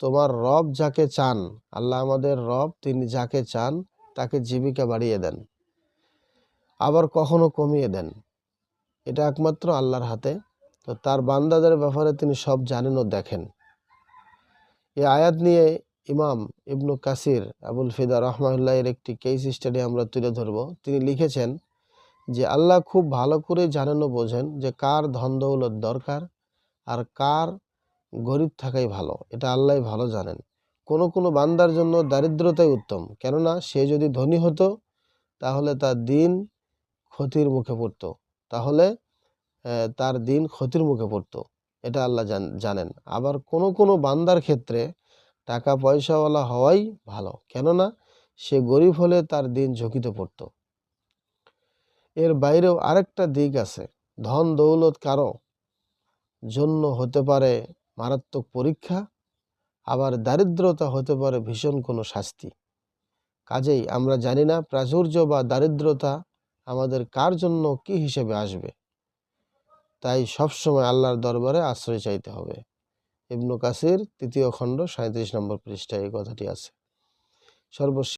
তোমার রব যাকে চান, আল্লাহ আমাদের রব, তিনি যাকে চান, তাকে জীবিকা বাড়িয়ে দেন, আবার কখনো কমিয়ে দেন। এটা একমাত্র আল্লাহর হাতে। তো তার বান্দাদের ব্যাপারে তিনি সব জানেন ও দেখেন। এই আয়াত নিয়ে ইমাম ইবনু কাসির আবুল ফিদা রহমাউল্লাহ এর একটি কেস স্টাডি আমরা তুলে ধরব। তিনি লিখেছেন যে, আল্লাহ খুব ভালো করে জানেন ও বোঝেন যে, কার ধন দৌলত দরকার আর কার গরিব থাকাই ভালো, এটা আল্লাহ ভালো জানেন। কোনো কোনো বান্দার জন্য দারিদ্রতাই উত্তম, কেননা সে যদি ধনী হতো, তাহলে তার দিন ক্ষতির মুখে পড়তো। তাহলে তার দিন ক্ষতির মুখে পড়তো, এটা আল্লাহ জানেন। আবার কোনো কোনো বান্দার ক্ষেত্রে টাকা পয়সাওয়ালা হওয়াই ভালো, কেননা সে গরিব হলে তার দিন ঝুঁকিতে পড়তো। এর বাইরেও আরেকটা দিক আছে ধন দৌলত কারও জন্য হতে পারে মারাত্মক পরীক্ষা, আবার দারিদ্রতা হতে পারে ভীষণ কোনো শাস্তি। কাজেই আমরা জানি না প্রাচুর্য বা দারিদ্রতা আমাদের কার জন্য কি হিসেবে আসবে। তাই সবসময় আল্লাহর দরবারে আশ্রয় চাইতে হবে। ইবনু কাসির তৃতীয় খণ্ড সাঁত্রিশ নম্বর পৃষ্ঠায় এই কথাটি আছে। সর্বশেষ